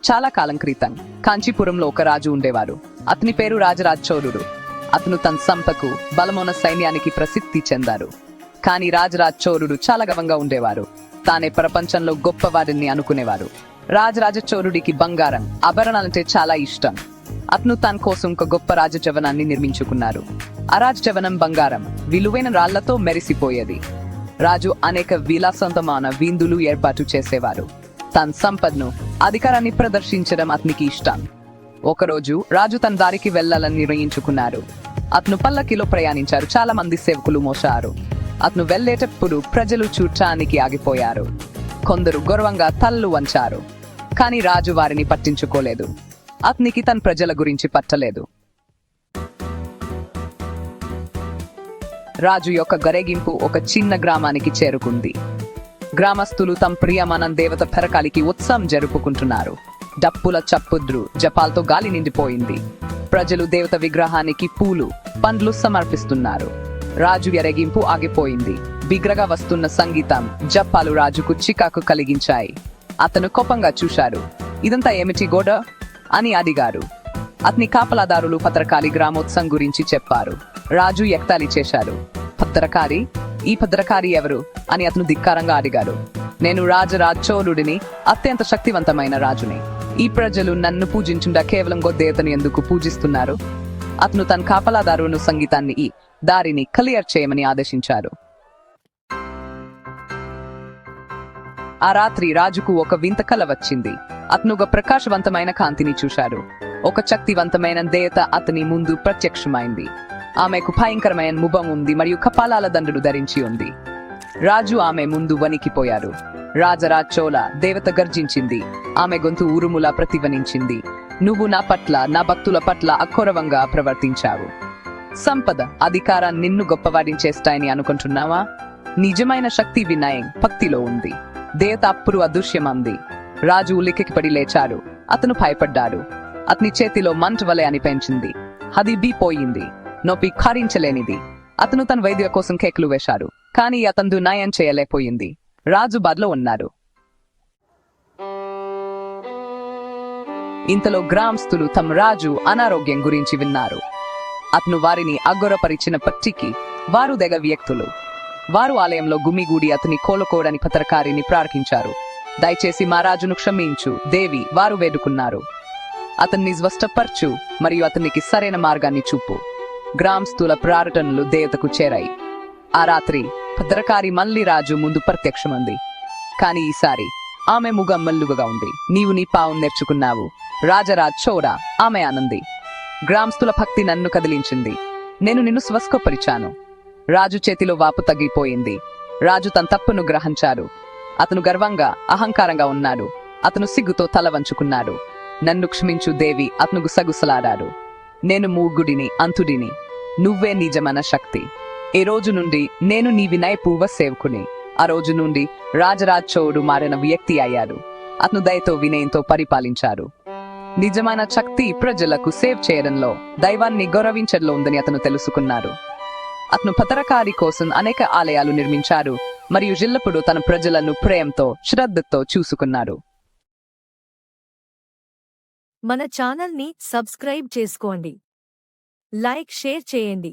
చాలా కాలం క్రితం కాంచీపురంలో ఒక రాజు ఉండేవారు. అతని పేరు రాజరాజ్ చోళుడు. అతను తన సంపకు బలమున్న సైన్యానికి ప్రసిద్ధి చెందారు. కానీ రాజరాజ్ చోళుడు చాలా గవంగా ఉండేవారు. తానే ప్రపంచంలో గొప్పవారిని అనుకునేవారు. రాజరాజ చోరుడికి బంగారం ఆభరణాలంటే చాలా ఇష్టం. అతను తన కోసం ఒక గొప్ప రాజచవనాన్ని నిర్మించుకున్నారు. ఆ రాజజవనం బంగారం విలువైన రాళ్ళతో మెరిసిపోయేది. రాజు అనేక విలాసవంతమైన విందులు ఏర్పాటు చేసేవారు. తన సంపదను అధికారాన్ని ప్రదర్శించడం అతనికి ఇష్టం. ఒకరోజు రాజు తన దారికి వెళ్ళాలని నిర్ణయించుకున్నారు. అతను పల్లకిలో ప్రయాణించారు. చాలా మంది సేవకులు మోసారు అతను వెళ్ళేటప్పుడు ప్రజలు చూడటానికి ఆగిపోయారు. కొందరు గౌరవంగా తల్లు వంచారు. కానీ రాజు వారిని పట్టించుకోలేదు. అతనికి తన ప్రజల గురించి పట్టలేదు. రాజు యొక్క గరేగింపు ఒక చిన్న గ్రామానికి చేరుకుంది. గ్రామస్తులు తమ ప్రియమానం దేవత పెరకాలికి ఉత్సవం జరుపుకుంటున్నారు. డప్పుల చప్పుద్రు జపాలతో గాలి నిండిపోయింది. ప్రజలు దేవత విగ్రహానికి పూలు పండ్లు సమర్పిస్తున్నారు. రాజు ఎరగింపు ఆగిపోయింది. బిగ్రగా వస్తున్న సంగీతం జపాలు రాజుకు చికాకు కలిగించాయి. అతను కోపంగా చూశారు. ఇదంతా ఏమిటి గోడ? అని అడిగారు. అతని కాపలాదారులు పత్రకాలి గ్రామోత్సవం గురించి చెప్పారు. రాజు ఎక్తాలి చేశారు. పత్రకారి ఈ భద్రకారి ఎవరు? అని అతను ధిక్కారంగా అడిగారు నేను రాజరాజోరుడిని అత్యంత శక్తివంతమైన రాజుని. ఈ ప్రజలు నన్ను పూజించుండా కేవలం గొద్దేతను ఎందుకు పూజిస్తున్నారు? అతను తన కాపలాదారును సంగీతాన్ని ఈ దారిని క్లియర్ చేయమని ఆదేశించారు. ఆ రాత్రి రాజుకు ఒక వింత కల వచ్చింది. అతను ఒక ప్రకాశవంతమైన కాంతిని చూశాడు. ఒక శక్తివంతమైన దేవత అతని ముందు ప్రత్యక్షమైంది. ఆమెకు భయంకరమైన ముఖం ఉంది మరియు కపాలాల దండలు ధరించి ఉంది. రాజు ఆమె ముందు వణికిపోయారు. రాజరాజ్ చోళ దేవత గర్జించింది. ఆమె గొంతు ఊరుములా ప్రతిధ్వనించింది. నువ్వు నా పట్ల నా భక్తుల పట్ల అఘోరవంగా ప్రవర్తించావు. సంపద అధికారం నిన్ను గొప్పవాడించేస్తాయని అనుకుంటున్నావా? నిజమైన శక్తి వినయం భక్తిలో ఉంది. దేవత అప్పుడు అదృశ్యమంది. రాజు ఉలిక్కిపడి లేచాడు. అతను భయపడ్డాడు. అతని చేతిలో మంట వలె అనిపించింది. అది బీపోయింది. నొప్పి ఖరించలేనిది. అతను తన వైద్య కోసం కేకులు వేశారు కానీ అతను న్యాయం చేయలేకపోయింది. రాజు బద్లో ఉన్నారు. ఇంతలో గ్రామస్తులు తమ రాజు అనారోగ్యం గురించి విన్నారు. అతను వారిని అగ్గొరపరిచిన పట్టికి వారు దెగ వ్యక్తులు. వారు ఆలయంలో గుమిగూడి అతని కోలుకోవడానికి పత్రకారిని ప్రార్థించారు. దయచేసి మా రాజును క్షమించు దేవి వారు వేడుకున్నారు. అతన్ని స్వస్థపరచు మరియు అతనికి సరైన మార్గాన్ని చూపు. గ్రామస్తుల ప్రార్థనలు దేవతకు చేరాయి. ఆ రాత్రి భద్రకారి మళ్ళీ రాజు ముందు ప్రత్యక్షమంది. కాని ఈసారి ఆమె ముగం మల్లుగా ఉంది. నీవు నీ పావు నేర్చుకున్నావు. రాజరాజ్ చోరా ఆమె ఆనంది గ్రామస్తుల భక్తి నన్ను కదిలించింది. నేను నిన్ను స్వస్కపరిచాను రాజు చేతిలో వాపు తగ్గిపోయింది. రాజు తన తప్పును గ్రహించారు అతను గర్వంగా అహంకారంగా ఉన్నాడు. అతను సిగ్గుతో తల వంచుకున్నాడు. నన్ను క్షమించు దేవి అతను గుసగుసలాడారు నేను మూగుడిని అంతుడిని. నువ్వే నిజమైన శక్తి. ఈ రోజు నుండి నేను నీ వినయపూర్వ సేవకుని. ఆ రోజు నుండి రాజరాజ్ చౌడు మారిన వ్యక్తి అయ్యాడు. అతను దయతో వినయంతో పరిపాలించారు నిజమైన శక్తి ప్రజలకు సేవ్ చేయడంలో దైవాన్ని గౌరవించడంలో ఉందని అతను తెలుసుకున్నారు అతను పతరకారి కోసం అనేక ఆలయాలు నిర్మించారు మరియు జిల్లప్పుడు తన ప్రజలను ప్రేమతో శ్రద్ధతో చూసుకున్నారు మన ఛానల్ని సబ్స్క్రైబ్ చేసుకోండి. లైక్ షేర్ చేయండి.